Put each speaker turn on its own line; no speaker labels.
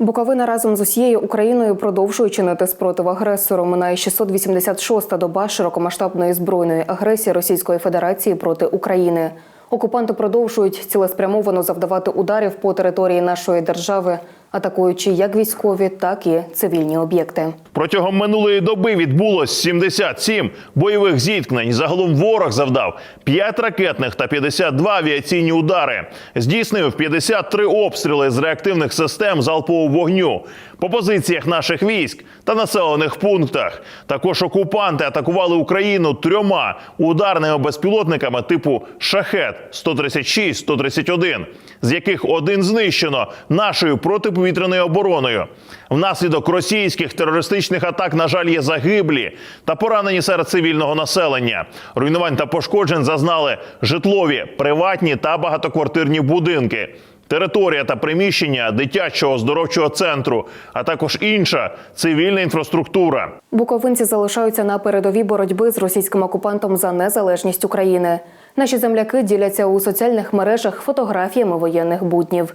Буковина разом з усією Україною продовжує чинити спротив агресору. Минає 686-та доба широкомасштабної збройної агресії Російської Федерації проти України. Окупанти продовжують цілеспрямовано завдавати ударів по території нашої держави, атакуючи як військові, так і цивільні об'єкти.
Протягом минулої доби відбулось 77 бойових зіткнень. Загалом ворог завдав 5 ракетних та 52 авіаційні удари. Здійснив 53 обстріли з реактивних систем залпового вогню по позиціях наших військ та населених пунктах. Також окупанти атакували Україну трьома ударними безпілотниками типу Шахет 136-131, з яких один знищено нашою протиповітряною обороною. Внаслідок російських терористичних атак, на жаль, є загиблі та поранені серед цивільного населення. Руйнувань та пошкоджень зазнали житлові, приватні та багатоквартирні будинки. Територія та приміщення дитячого оздоровчого центру, а також інша цивільна інфраструктура.
Буковинці залишаються на передовій боротьби з російським окупантом за незалежність України. Наші земляки діляться у соціальних мережах фотографіями воєнних буднів,